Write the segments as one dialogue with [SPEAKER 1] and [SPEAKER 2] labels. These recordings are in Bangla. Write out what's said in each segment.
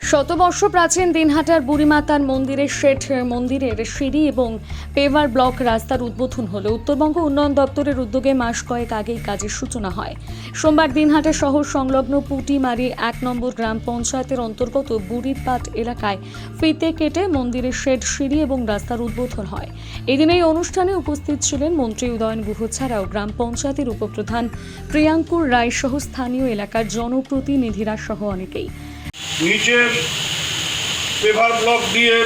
[SPEAKER 1] শতবর্ষ প্রাচীন দিনহাটার বুড়িমাতার মন্দিরের শেঠ মন্দিরের সিঁড়ি এবং পেভার ব্লক রাস্তার উদ্বোধন হলো। উত্তরবঙ্গ উন্নয়ন দপ্তরের উদ্যোগে মাস কয়েক আগেই কাজের সূচনা হয়। সোমবার দিনহাটা শহর সংলগ্ন পুটিমারি এক নম্বর গ্রাম পঞ্চায়েতের অন্তর্গত বুড়িরপাট এলাকায় ফিতে কেটে মন্দিরের শেড সিঁড়ি এবং রাস্তার উদ্বোধন হয়। এদিন এই অনুষ্ঠানে উপস্থিত ছিলেন মন্ত্রী উদয়ন গুহ ছাড়াও গ্রাম পঞ্চায়েতের উপপ্রধান প্রিয়াঙ্কুর রায় সহ স্থানীয় এলাকার জনপ্রতিনিধিরা সহ অনেকেই।
[SPEAKER 2] নিচে পেভার ব্লক দিয়ে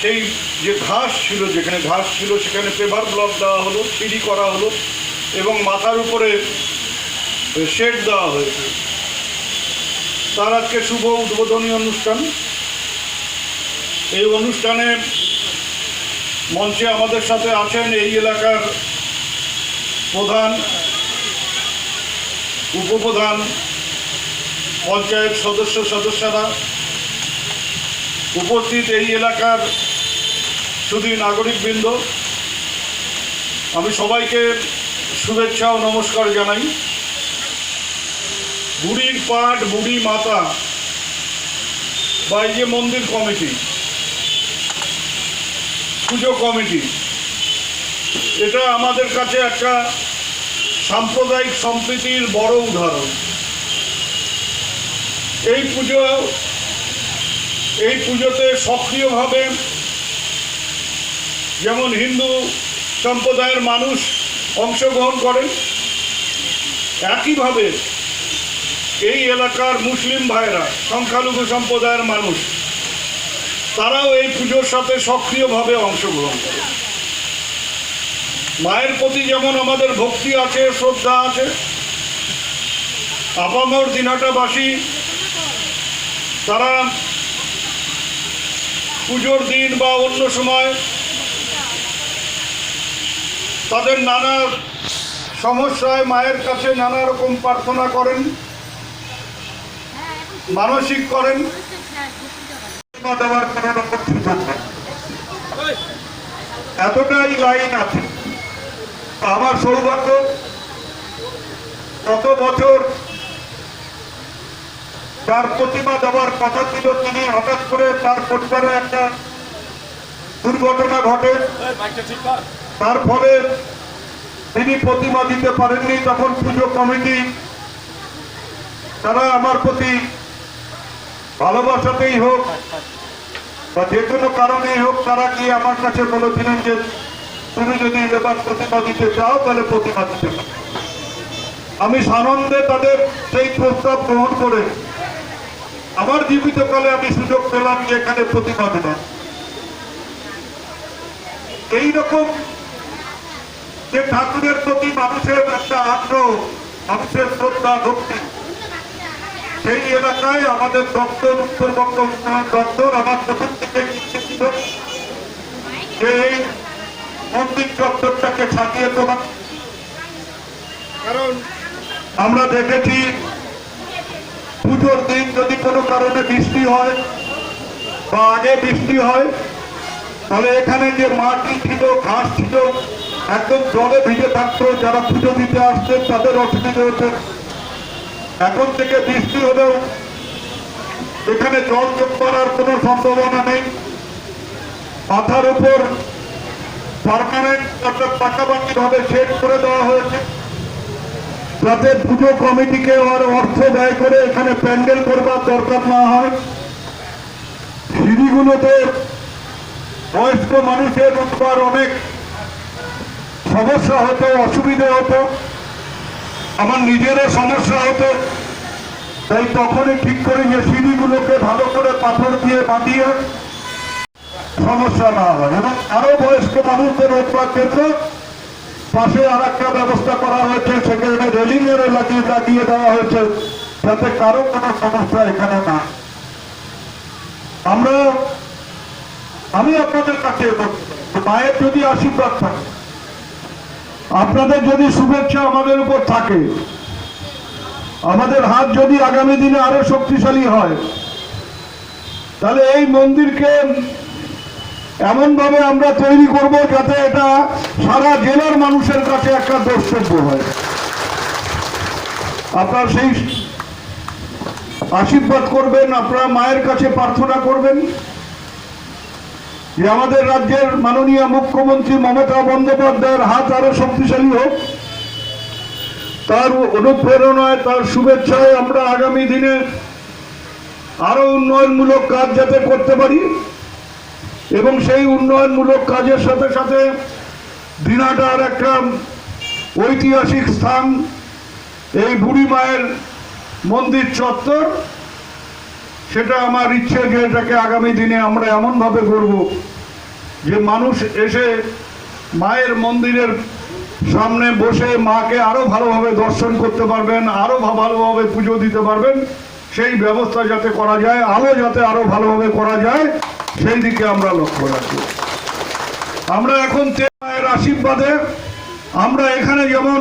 [SPEAKER 2] সেই যে ঘাস ছিল, যেখানে ঘাস ছিল, সেখানে পেভার ব্লক দেওয়া হলো, সিঁড়ি করা হলো এবং মাথার উপরে শেড দেওয়া হয়েছে। তার আজকে শুভ উদ্বোধনী অনুষ্ঠান। এই অনুষ্ঠানে মঞ্চে আমাদের সাথে আছেন এই এলাকার প্রধান, উপপ্রধান পঞ্চায়েত সদস্য সদস্যরা উপস্থিত এই এলাকার শুধু নাগরিকবৃন্দ, আমি সবাইকে শুভেচ্ছা ও নমস্কার জানাই। বুড়ির পাট বুড়ি মাতা বা যে মন্দির কমিটি, পুজো কমিটি, এটা আমাদের কাছে একটা সাম্প্রদায়িক সম্প্রীতির বড় উদাহরণ। এই পুজো, এই পুজোতে সক্রিয়ভাবে যেমন হিন্দু সম্প্রদায়ের মানুষ অংশগ্রহণ করেন, একইভাবে এই এলাকার মুসলিম ভাইরা, সংখ্যালঘু সম্প্রদায়ের মানুষ, তারাও এই পুজোর সাথে সক্রিয়ভাবে অংশগ্রহণ করে মায়ের প্রতি যেমন আমাদের ভক্তি আছে, শ্রদ্ধা আছে, আপামর দিনহাটাবাসী তারা পুজোর দিন বা অন্য সময় তাদের নানা সমস্যায় মায়ের কাছে নানা রকম প্রার্থনা করেন, মানসিক করেন দেওয়ার কোনো রকম নেই। এতটাই লাইন আছে আমার সৌভাগ্য, গত বছর যার প্রতিমা দেওয়ার কথা ছিল তিনি হঠাৎ করে তার পরিবারে একটা দুর্ঘটনা ঘটে। তার ফলে তিনি প্রতিমা দিতে পারেননি। তখন পুজো কমিটি তারা আমার প্রতি ভালোবাসাতেই হোক বা যে কোনো কারণেই হোক, তারা গিয়ে আমার কাছে বলেছিলেন যে, তুমি যদি এবার প্রতিমা দিতে চাও, তাহলে প্রতিমা দিতে আমি সানন্দে তাদের সেই প্রস্তাব গ্রহণ করে আমার জীবিতকালে আমি সুযোগ পেলাম যে এখানে প্রতিমা দিলাম এইরকম যে ঠাকুরের প্রতি মানুষের একটা আগ্রহ মানুষের শ্রদ্ধা ভক্তি সেই এলাকায় আমাদের দপ্তর উত্তরবঙ্গ উন্নয়ন দপ্তর আমার প্রথম থেকে ছিল যে এই মন্দির চত্বরটাকে ছাপিয়ে তোলা। কারণ আমরা দেখেছি পুজোর দিন যদি কোনো কারণে বৃষ্টি হয়, বা আগে বৃষ্টি হয়, তাহলে এখানে যে মাটি ছিল, ঘাস ছিল, একদম জলে ভিজে থাকতো, যারা পুজো দিতে আসতেন তাদের অসুবিধা হতো। এখন থেকে বৃষ্টি হলেও এখানে জল জমবার করার কোনো সম্ভাবনা নেই। মাথার উপর পারমানেন্ট অর্থাৎ পাকাপাকি ভাবে সেট করে দেওয়া হয়েছে। যাতে পুজো কমিটিকে আর অর্থ ব্যয় করে এখানে প্যান্ডেল করবার দরকার না হয়। সিঁড়িগুলোতে বয়স্ক মানুষের উঠবার অনেক সমস্যা হতো, অসুবিধে হতো। আমার নিজেরও সমস্যা হতো। তাই তখনই ঠিক করি যে সিঁড়িগুলোকে ভালো করে পাথর দিয়ে বাঁধিয়ে সমস্যা না হয়। এবং আরও বয়স্ক মানুষদের উঠবার ক্ষেত্রে পাশে আর একটা ব্যবস্থা করা হয়েছে, সেখানে রেলিং এর লাগিয়ে লাগিয়ে দেওয়া হয়েছে, যাতে কারও কোনো সমস্যা এখানে না। আমরা, আমি আপনাদের কাছে মায়ের যদি আশীর্বাদ থাকে, আপনাদের যদি শুভেচ্ছা আমাদের উপর থাকে, আমাদের হাত যদি আগামী দিনে আরও শক্তিশালী হয়, তাহলে এই মন্দিরকে এমন ভাবে আমরা তৈরি করব যাতে এটা সারা জেলার মানুষের কাছে একটা দ্রষ্টব্য হয়। আপনার সেই আশীর্বাদ করবেন, আপনারা মায়ের কাছে প্রার্থনা করবেন যে আমাদের রাজ্যের মাননীয় মুখ্যমন্ত্রী মমতা বন্দ্যোপাধ্যায়ের হাত আরও শক্তিশালী হোক। তার অনুপ্রেরণায়, তার শুভেচ্ছায় আমরা আগামী দিনে আরও উন্নয়নমূলক কাজ যাতে করতে পারি। এবং সেই উন্নয়নমূলক কাজের সাথে সাথে দিনাটার একটা ঐতিহাসিক স্থান, এই বুড়ি মায়ের মন্দির চত্বর। সেটা আমার ইচ্ছে যে এটাকে আগামী দিনে আমরা এমনভাবে করব যে মানুষ এসে মায়ের মন্দিরের সামনে বসে মাকে আরও ভালোভাবে দর্শন করতে পারবেন আরও ভালোভাবে পুজো দিতে পারবেন। সেই ব্যবস্থা যাতে করা যায়, আলো যাতে আরও ভালোভাবে করা যায় সেই দিকে আমরা লক্ষ্য রাখি। আমরা এখন মায়ের আশীর্বাদে, আমরা এখানে যেমন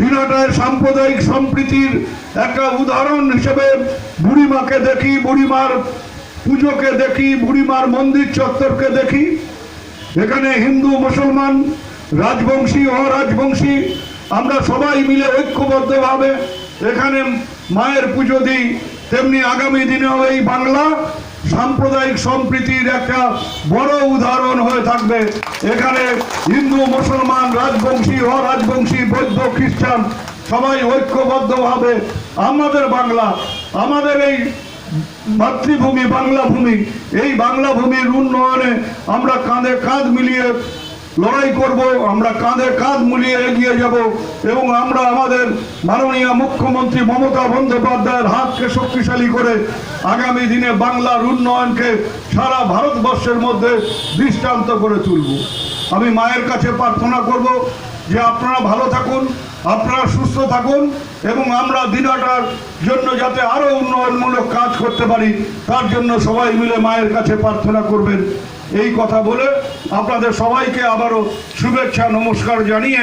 [SPEAKER 2] দিনাটায় সাম্প্রদায়িক সম্প্রীতির একটা উদাহরণ হিসেবে বুড়িমাকে দেখি, বুড়িমার পুজোকে দেখি, বুড়িমার মন্দির চত্বরকে দেখি। এখানে হিন্দু, মুসলমান, রাজবংশী, অরাজবংশী, আমরা সবাই মিলে ঐক্যবদ্ধভাবে এখানে মায়ের পুজো দিই, তেমনি আগামী দিনেও এই বাংলা সাম্প্রদায়িক সম্প্রীতির একটা বড় উদাহরণ হয়ে থাকবে। এখানে হিন্দু, মুসলমান, রাজবংশী, অরাজবংশী, বৌদ্ধ, খ্রিস্টান সবাই ঐক্যবদ্ধভাবে আমাদের বাংলা, আমাদের এই মাতৃভূমি বাংলা ভূমি এই বাংলা ভূমির উন্নয়নে আমরা কাঁধে কাঁধ মিলিয়ে লড়াই করব, আমরা কাঁধে কাঁধ মিলিয়ে এগিয়ে যাব এবং আমরা আমাদের মাননীয় মুখ্যমন্ত্রী মমতা বন্দ্যোপাধ্যায়ের হাতকে শক্তিশালী করে আগামী দিনে বাংলার উন্নয়নকে সারা ভারতবর্ষের মধ্যে দৃষ্টান্ত করে তুলব। আমি মায়ের কাছে প্রার্থনা করব যে আপনারা ভালো থাকুন, আপনারা সুস্থ থাকুন এবং আমরা দিনাটার জন্য যাতে আরও উন্নয়নমূলক কাজ করতে পারি, তার জন্য সবাই মিলে মায়ের কাছে প্রার্থনা করবেন। এই কথা বলে আপনাদের সবাইকে আবারও শুভেচ্ছা নমস্কার জানিয়ে